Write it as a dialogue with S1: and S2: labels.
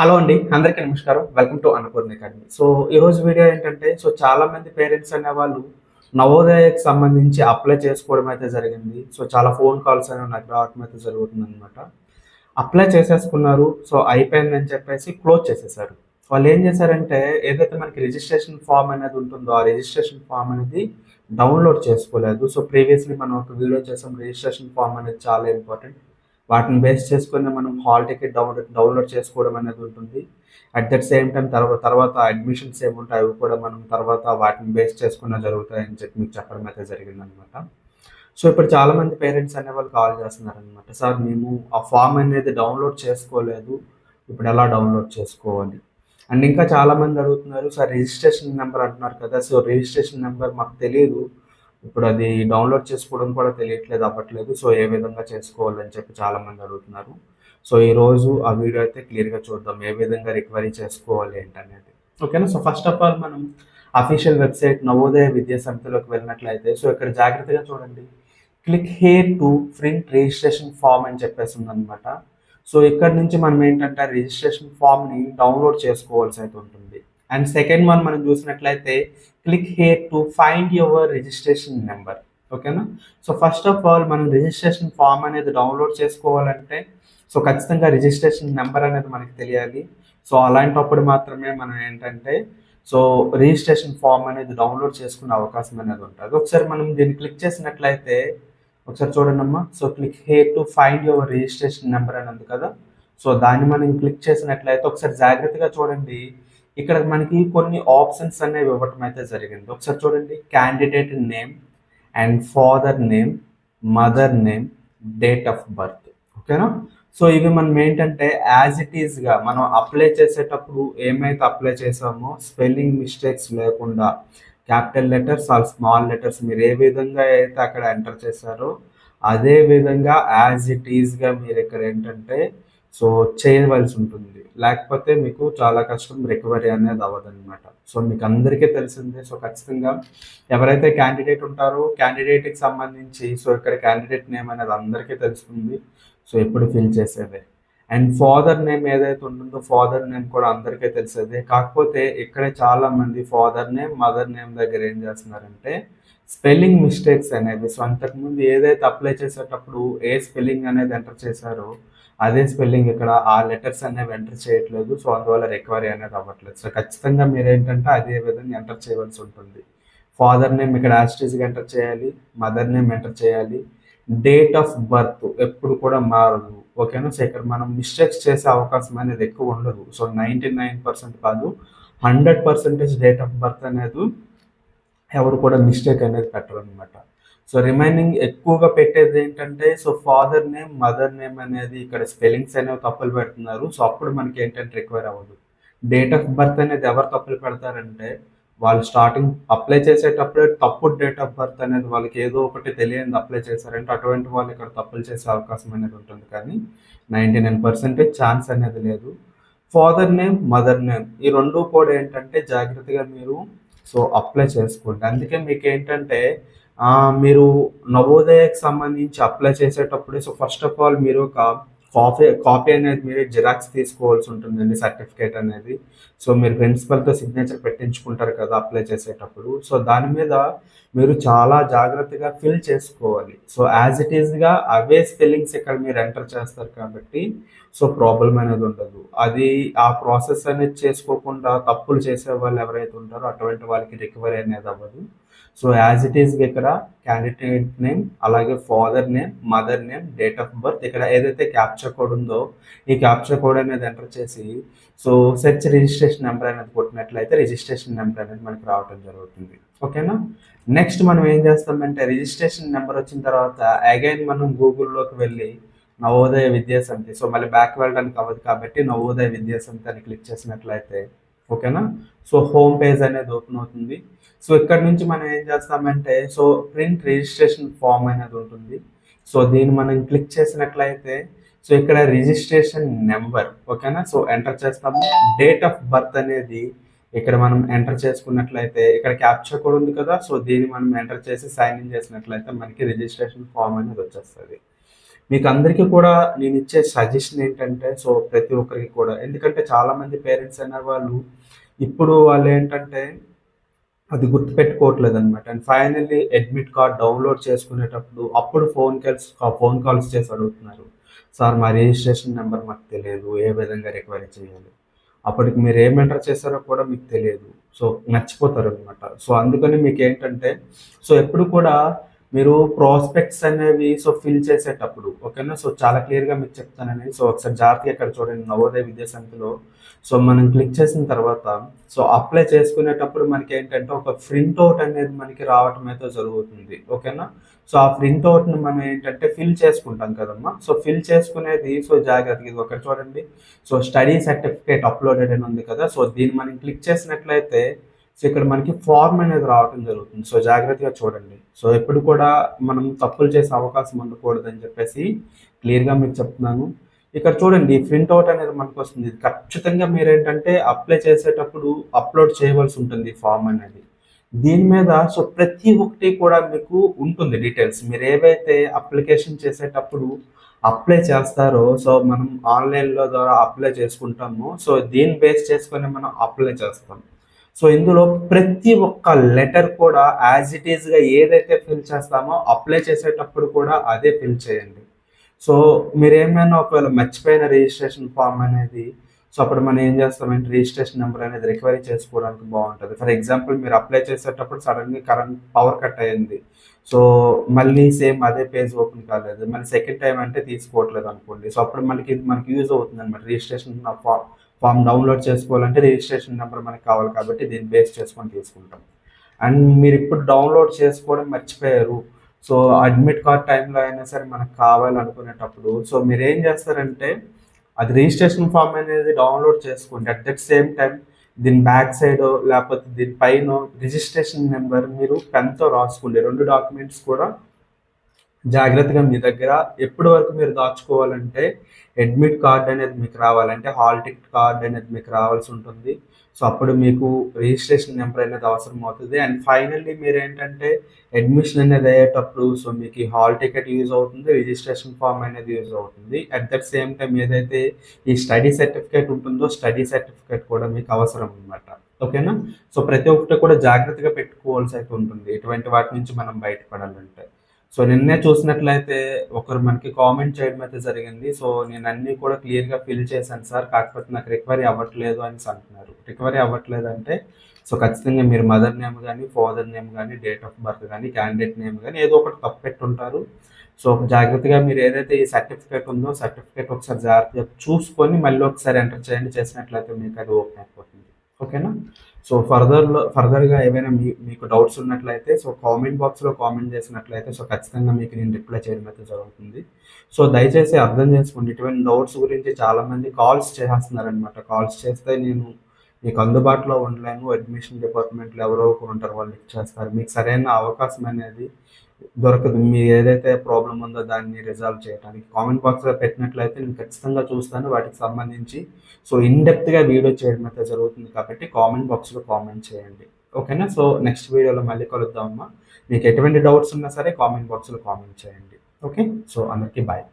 S1: Hello అండి అందరికీ నమస్కారం. Welcome to Annapurna academy. So ఈరోజు వీడియో ఏంటంటే సో చాలా మంది పేరెంట్స్ అనే వాళ్ళు నవోదయకు సంబంధించి అప్లై చేసుకోవడం అయితే జరిగింది. సో చాలా ఫోన్ కాల్స్ అనేవి నాకు రావడం అయితే జరుగుతుంది అనమాట అప్లై చేసేసుకున్నారు. సో అయిపోయిందని చెప్పేసి క్లోజ్ చేసేసారు. వాళ్ళు ఏం చేశారంటే ఏదైతే మనకి రిజిస్ట్రేషన్ ఫామ్ అనేది ఉంటుందో ఆ రిజిస్ట్రేషన్ ఫామ్ అనేది డౌన్లోడ్ చేసుకోలేదు. సో ప్రీవియస్లీ మనం ఒక వీడియో చేసాం రిజిస్ట్రేషన్ ఫామ్ అనేది చాలా ఇంపార్టెంట్. వాటిని బేస్ చేసుకొని మనం హాల్ టికెట్ డౌన్లోడ్ డౌన్లోడ్ చేసుకోవడం అనేది ఉంటుంది. అట్ దట్ సేమ్ టైం తర్వాత తర్వాత అడ్మిషన్స్ ఏముంటాయి అవి కూడా మనం తర్వాత వాటిని బేస్ చేసుకున్న జరుగుతాయని చెప్పి మీకు చెప్పడం అయితే జరిగిందనమాట. సో ఇప్పుడు చాలామంది పేరెంట్స్ అనే వాళ్ళు కాల్ చేస్తున్నారనమాట. సార్ మేము ఆ ఫామ్ అనేది డౌన్లోడ్ చేసుకోలేదు. ఇప్పుడు ఎలా డౌన్లోడ్ చేసుకోవాలి? అండ్ ఇంకా చాలామంది అడుగుతున్నారు సార్ రిజిస్ట్రేషన్ నెంబర్ అంటున్నారు కదా సో రిజిస్ట్రేషన్ నెంబర్ మాకు తెలియదు ఇప్పుడు అది డౌన్లోడ్ చేసుకోవడం కూడా తెలియట్లేదు అవ్వట్లేదు. సో ఏ విధంగా చేసుకోవాలని చెప్పి చాలా మంది అడుగుతున్నారు. సో ఈ రోజు ఆ వీడియో అయితే క్లియర్గా చూద్దాం. ఏ విధంగా రికవరీ చేసుకోవాలి ఏంటనేది. ఓకేనా? సో ఫస్ట్ ఆఫ్ ఆల్ మనం అఫీషియల్ వెబ్సైట్ నవోదయ విద్యా సమితిలోకి వెళ్ళినట్లయితే సో ఇక్కడ జాగ్రత్తగా చూడండి. Click here to print registration form అని చెప్పేసి ఉందన్నమాట. సో ఇక్కడ నుంచి మనం ఏంటంటే రిజిస్ట్రేషన్ ఫామ్ని డౌన్లోడ్ చేసుకోవాల్సి అయితే ఉంటుంది. అండ్ సెకండ్ వన్ మనం చూసినట్లయితే click here to find your registration number ఓకేనా సో ఫస్ట్ ఆఫ్ ఆల్ మనం రిజిస్ట్రేషన్ ఫామ్ అనేది డౌన్లోడ్ చేసుకోవాలంటే సో ఖచ్చితంగా రిజిస్ట్రేషన్ నెంబర్ అనేది మనకి తెలియాలి. సో అలాంటప్పుడు మాత్రమే మనం ఏంటంటే సో రిజిస్ట్రేషన్ ఫామ్ అనేది డౌన్లోడ్ చేసుకునే అవకాశం అనేది ఉంటుంది. ఒకసారి మనం దీన్ని క్లిక్ చేసినట్లయితే ఒకసారి చూడండమ్మా so click here to find your registration number అని ఉంది కదా? సో దాన్ని మనం క్లిక్ చేసినట్లయితే ఒకసారి జాగ్రత్తగా చూడండి. ఇక్కడ మనకి కొన్ని ఆప్షన్స్ అనేవి ఇవ్వటం అయితే జరిగింది. ఒకసారి చూడండి. Candidate name and father name mother name date of birth ఓకేనా సో ఇవి మనం ఏంటంటే యాజ్ ఇట్ ఈస్గా మనం అప్లై చేసేటప్పుడు ఏమైతే అప్లై చేసామో స్పెల్లింగ్ మిస్టేక్స్ లేకుండా capital letters or small letters మీరు ఏ విధంగా అయితే అక్కడ ఎంటర్ చేశారో అదే విధంగా యాజ్ ఇట్ ఈస్గా మీరు ఇక్కడ ఏంటంటే సో చేయవలసి ఉంటుంది. లేకపోతే మీకు చాలా కష్టం రికవరీ అనేది అవ్వదన్నమాట. సో మీకు అందరికీ తెలిసిందే. సో ఖచ్చితంగా ఎవరైతే క్యాండిడేట్ ఉంటారో క్యాండిడేట్కి సంబంధించి సో ఇక్కడ క్యాండిడేట్ నేమ్ అనేది అందరికీ తెలుస్తుంది. సో ఎప్పుడు ఫిల్ చేసేదే. అండ్ ఫాదర్ నేమ్ ఏదైతే ఉంటుందో ఫాదర్ నేమ్ కూడా అందరికీ తెలిసేదే. కాకపోతే ఇక్కడ చాలా మంది ఫాదర్ నేమ్ మదర్ నేమ్ దగ్గర ఏం చేస్తున్నారంటే స్పెల్లింగ్ మిస్టేక్స్ అనేది సో అంతకుముందు ఏదైతే అప్లై చేసేటప్పుడు ఏ స్పెల్లింగ్ అనేది ఎంటర్ చేశారో అదే స్పెల్లింగ్ ఇక్కడ ఆ లెటర్స్ అనేవి ఎంటర్ చేయట్లేదు. సో అందువల్ల రికవరీ అనేది అవ్వట్లేదు. సో ఖచ్చితంగా మీరు ఏంటంటే అదే విధంగా ఎంటర్ చేయవలసి ఉంటుంది. ఫాదర్ నేమ్ ఇక్కడ యాస్టీస్గా ఎంటర్ చేయాలి. మదర్ నేమ్ ఎంటర్ చేయాలి. డేట్ ఆఫ్ బర్త్ ఎప్పుడు కూడా మారదు. ఓకేనా? సో ఇక్కడ మనం మిస్టేక్స్ చేసే అవకాశం అనేది ఎక్కువ ఉండదు. సో నైంటీ నైన్ పర్సెంట్ కాదు. Hundred percentage date of birth అనేది ఎవరు కూడా మిస్టేక్ అనేది పెట్టరు అనమాట సో రిమైనింగ్ ఎక్కువగా పెట్టేది ఏంటంటే so father name mother name అనేది ఇక్కడ స్పెల్లింగ్స్ అనేవి తప్పులు పెడుతున్నారు. సో అప్పుడు మనకి ఏంటంటే రిక్వైర్ అవ్వదు. డేట్ ఆఫ్ బర్త్ అనేది ఎవరు తప్పులు పెడతారంటే వాళ్ళు స్టార్టింగ్ అప్లై చేసేటప్పుడే తప్పు డేట్ ఆఫ్ బర్త్ అనేది వాళ్ళకి ఏదో ఒకటి తెలియని అప్లై చేశారంటే అటువంటి వాళ్ళు ఇక్కడ తప్పులు చేసే అవకాశం అనేది ఉంటుంది. కానీ నైంటీ నైన్ పర్సెంటేజ్ ఛాన్స్ అనేది లేదు. ఫాదర్ నేమ్ మదర్ నేమ్ ఈ రెండు కూడా ఏంటంటే జాగ్రత్తగా మీరు సో అప్లై చేసుకోండి. అందుకే మీకు ఏంటంటే మీరు నవోదయకు సంబంధించి అప్లై చేసేటప్పుడే సో ఫస్ట్ ఆఫ్ ఆల్ మీరు ఒక కాపీ కాపీ అనేది మీరు జిరాక్స్ తీసుకోవాల్సి ఉంటుందండి సర్టిఫికేట్ అనేది. సో మీరు ప్రిన్సిపల్తో సిగ్నేచర్ పెట్టించుకుంటారు కదా అప్లై చేసేటప్పుడు. సో దాని మీద మీరు చాలా జాగ్రత్తగా ఫిల్ చేసుకోవాలి. సో యాజ్ ఇట్ ఈస్గా అవే స్పెల్లింగ్స్ ఇక్కడ మీరు ఎంటర్ చేస్తారు కాబట్టి సో ప్రాబ్లం అనేది ఉండదు. అది ఆ ప్రాసెస్ అనేది చేసుకోకుండా తప్పులు చేసే వాళ్ళు ఎవరైతే ఉంటారో అటువంటి వాళ్ళకి రికవరీ అనేది అవ్వదు. సో యాజ్ ఇట్ ఈస్ ఇక్కడ క్యాండిడేట్ నేమ్ అలాగే father name mother name date of birth ఇక్కడ ఏదైతే క్యాప్చర్ కోడ్ ఉందో ఈ క్యాప్చర్ కోడ్ అనేది ఎంటర్ చేసి సో సెర్చ్ రిజిస్ట్రేషన్ నెంబర్ అనేది కొట్టినట్లయితే రిజిస్ట్రేషన్ నెంబర్ అనేది మనకి రావడం జరుగుతుంది. ఓకేనా? నెక్స్ట్ మనం ఏం చేస్తామంటే రిజిస్ట్రేషన్ నెంబర్ వచ్చిన తర్వాత అగైన్ మనం గూగుల్లోకి వెళ్ళి నవోదయ విద్యాసమితి సో మళ్ళీ బ్యాక్ వెళ్ళడానికి అవ్వదు కాబట్టి నవోదయ విద్యాసమితి అని క్లిక్ చేసినట్లయితే ఓకేనా? సో హోమ్ పేజ్ అనేది ఓపెన్ అవుతుంది. సో ఇక్కడ నుంచి మనం ఏం చేస్తామంటే సో ప్రింట్ రిజిస్ట్రేషన్ ఫామ్ అనేది ఉంటుంది. సో దీన్ని మనం క్లిక్ చేసినట్లయితే సో ఇక్కడ రిజిస్ట్రేషన్ నెంబర్ ఓకేనా? సో ఎంటర్ చేస్తాము. డేట్ ఆఫ్ బర్త్ అనేది ఇక్కడ మనం ఎంటర్ చేసుకున్నట్లయితే ఇక్కడ క్యాప్చర్ కూడా ఉంది కదా సో దీన్ని మనం ఎంటర్ చేసి సైన్ ఇన్ చేసినట్లయితే మనకి రిజిస్ట్రేషన్ ఫామ్ అనేది వచ్చేస్తుంది. మీకు అందరికీ కూడా నేను ఇచ్చే సజెషన్ ఏంటంటే సో ప్రతి ఒక్కరికి కూడా ఎందుకంటే చాలామంది పేరెంట్స్ అనే వాళ్ళు ఇప్పుడు వాళ్ళు ఏంటంటే అది గుర్తుపెట్టుకోవట్లేదు అనమాట and finally admit card download చేసుకునేటప్పుడు అప్పుడు ఫోన్ కాల్స్ ఫోన్ కాల్స్ చేసి అడుగుతున్నారు. సార్ మా రిజిస్ట్రేషన్ నెంబర్ మాకు తెలియదు ఏ విధంగా రికవరీ చేయాలి? అప్పటికి మీరు ఏం ఎంటర్ చేశారో కూడా మీకు తెలియదు. సో మర్చిపోతారు అనమాట సో అందుకని మీకు ఏంటంటే సో ఎప్పుడు కూడా మీరు ప్రాస్పెక్ట్స్ అనేవి సో ఫిల్ చేసేటప్పుడు ఓకేనా సో చాలా క్లియర్గా మీకు చెప్తానని. సో ఒకసారి జాగ్రత్తగా ఇక్కడ చూడండి. నవోదయ విద్యాసంతిలో సో మనం క్లిక్ చేసిన తర్వాత సో అప్లై చేసుకునేటప్పుడు మనకి ఏంటంటే ఒక ప్రింట్ అవుట్ అనేది మనకి రావటం అయితే జరుగుతుంది ఓకేనా సో ఆ ప్రింట్ అవుట్ని మనం ఏంటంటే ఫిల్ చేసుకుంటాం కదమ్మా. సో ఫిల్ చేసుకునేది సో జాగ్రత్తగా ఇది ఒకటి చూడండి. సో స్టడీ సర్టిఫికేట్ అప్లోడెడ్ అని ఉంది కదా. సో దీన్ని మనం క్లిక్ చేసినట్లయితే సో ఇక్కడ మనకి ఫార్మ్ అనేది రావడం జరుగుతుంది. సో జాగ్రత్తగా చూడండి. సో ఎప్పుడు కూడా మనం తప్పులు చేసే అవకాశం ఉండకూడదని చెప్పేసి క్లియర్గా మీకు చెప్తున్నాను. ఇక్కడ చూడండి ప్రింట్ అవుట్ అనేది మనకు వస్తుంది. ఖచ్చితంగా మీరు ఏంటంటే అప్లై చేసేటప్పుడు అప్లోడ్ చేయవలసి ఉంటుంది ఫామ్ అనేది. దీని మీద సో ప్రతి ఒక్కటి కూడా మీకు ఉంటుంది డీటెయిల్స్ మీరు ఏవైతే అప్లికేషన్ చేసేటప్పుడు అప్లై చేస్తారో సో మనం ఆన్లైన్లో ద్వారా అప్లై చేసుకుంటాము. సో దీన్ని బేస్ చేసుకొని మనం అప్లై చేస్తాం. సో ఇందులో ప్రతి ఒక్క లెటర్ కూడా యాజ్ ఇట్ ఈస్గా ఏదైతే ఫిల్ చేస్తామో అప్లై చేసేటప్పుడు కూడా అదే ఫిల్ చేయండి. సో మీరు ఏమైనా ఒకవేళ మర్చిపోయిన రిజిస్ట్రేషన్ ఫామ్ అనేది సో అప్పుడు మనం ఏం చేస్తామంటే రిజిస్ట్రేషన్ నెంబర్ అనేది రికవరీ చేసుకోవడానికి బాగుంటుంది. ఫర్ ఎగ్జాంపుల్ మీరు అప్లై చేసేటప్పుడు సడన్గా కరెంట్ పవర్ కట్ అయ్యింది సో మళ్ళీ సేమ్ అదే పేజ్ ఓపెన్ కాలేదు. మళ్ళీ సెకండ్ టైం అంటే తీసుకోవట్లేదు అనుకోండి. సో అప్పుడు మనకి ఇది మనకి యూజ్ అవుతుంది అనమాట రిజిస్ట్రేషన్ ఫామ్ ఫామ్ డౌన్లోడ్ చేసుకోవాలంటే రిజిస్ట్రేషన్ నెంబర్ మనకి కావాలి కాబట్టి దీన్ని బేస్ చేసుకొని తీసుకుంటాం. అండ్ మీరు ఇప్పుడు డౌన్లోడ్ చేసుకోవడం మర్చిపోయారు. సో అడ్మిట్ కార్డ్ టైంలో అయినా సరే మనకు కావాలనుకునేటప్పుడు సో మీరు ఏం చేస్తారంటే అది రిజిస్ట్రేషన్ ఫామ్ అనేది డౌన్లోడ్ చేసుకోండి అట్ దట్ సేమ్ టైం దీని బ్యాక్ సైడ్ లేకపోతే దీని పైన రిజిస్ట్రేషన్ నెంబర్ మీరు పెన్తో రాసుకోండి రెండు డాక్యుమెంట్స్ కూడా జాగ్రత్తగా మీ దగ్గర ఎప్పటి వరకు మీరు దాచుకోవాలంటే అడ్మిట్ కార్డ్ అనేది మీకు రావాలంటే హాల్ టికెట్ కార్డ్ అనేది మీకు రావాల్సి ఉంటుంది. సో అప్పుడు మీకు రిజిస్ట్రేషన్ నెంబర్ అనేది అవసరం అవుతుంది. అండ్ ఫైనల్లీ మీరు ఏంటంటే అడ్మిషన్ అనేది అయ్యేటప్పుడు సో మీకు ఈ హాల్ టికెట్ యూజ్ అవుతుంది రిజిస్ట్రేషన్ ఫామ్ అనేది యూజ్ అవుతుంది. అట్ దట్ సేమ్ టైం ఏదైతే ఈ స్టడీ సర్టిఫికేట్ ఉంటుందో స్టడీ సర్టిఫికేట్ కూడా మీకు అవసరం అనమాట ఓకేనా? సో ప్రతి ఒక్కటి కూడా జాగ్రత్తగా పెట్టుకోవాల్సి అయితే ఉంటుంది. ఇటువంటి వాటి నుంచి మనం బయటపడాలంటే. సో నిన్నే చూసినట్లయితే ఒకరు మనకి కామెంట్ చేయడం అయితే జరిగింది. సో నేను అన్నీ కూడా క్లియర్గా ఫిల్ చేశాను సార్. కాకపోతే నాకు రికవరీ అవ్వట్లేదు అని అంటున్నారు. రికవరీ అవ్వట్లేదు అంటే సో ఖచ్చితంగా మీరు మదర్ నేమ్ కానీ ఫాదర్ నేమ్ కానీ డేట్ ఆఫ్ బర్త్ కానీ క్యాండిడేట్ నేమ్ కానీ ఏదో ఒకటి తప్పు పెట్టుంటారు సో జాగ్రత్తగా మీరు ఏదైతే ఈ సర్టిఫికేట్ ఉందో సర్టిఫికేట్ ఒకసారి జాగ్రత్తగా చూసుకొని మళ్ళీ ఒకసారి ఎంటర్ చేయండి. చేసినట్లయితే మీకు అది ఓపెన్ అయిపోతుంది. ఓకేనా? సో ఫర్దర్లో ఫర్దర్గా ఏమైనా మీ మీకు డౌట్స్ ఉన్నట్లయితే సో కామెంట్ బాక్స్లో కామెంట్ చేసినట్లయితే సో ఖచ్చితంగా మీకు నేను రిప్లై చేయడం అయితే జరుగుతుంది. సో దయచేసి అర్థం చేసుకోండి. ఇటువంటి డౌట్స్ గురించి చాలామంది కాల్స్ చేస్తున్నారనమాట కాల్స్ చేస్తే నేను మీకు అందుబాటులో ఉండలేము అడ్మిషన్ డిపార్ట్మెంట్లో ఎవరో ఒకరు ఉంటారు వాళ్ళు ఇచ్చేస్తారు మీకు సరైన అవకాశం అనేది దొరకదు. మీ ఏదైతే ప్రాబ్లం ఉందో దాన్ని రిజాల్వ్ చేయడానికి కామెంట్ బాక్స్లో పెట్టినట్లయితే నేను ఖచ్చితంగా చూస్తాను వాటికి సంబంధించి. సో ఇన్డెప్త్గా వీడియో చేయడం అయితే జరుగుతుంది కాబట్టి కామెంట్ బాక్స్లో కామెంట్ చేయండి. ఓకేనా సో నెక్స్ట్ వీడియోలో మళ్ళీ కలుద్దామమ్మా మీకు ఎటువంటి డౌట్స్ ఉన్నా సరే కామెంట్ బాక్స్లో కామెంట్ చేయండి. ఓకే సో అందరికీ బాయ్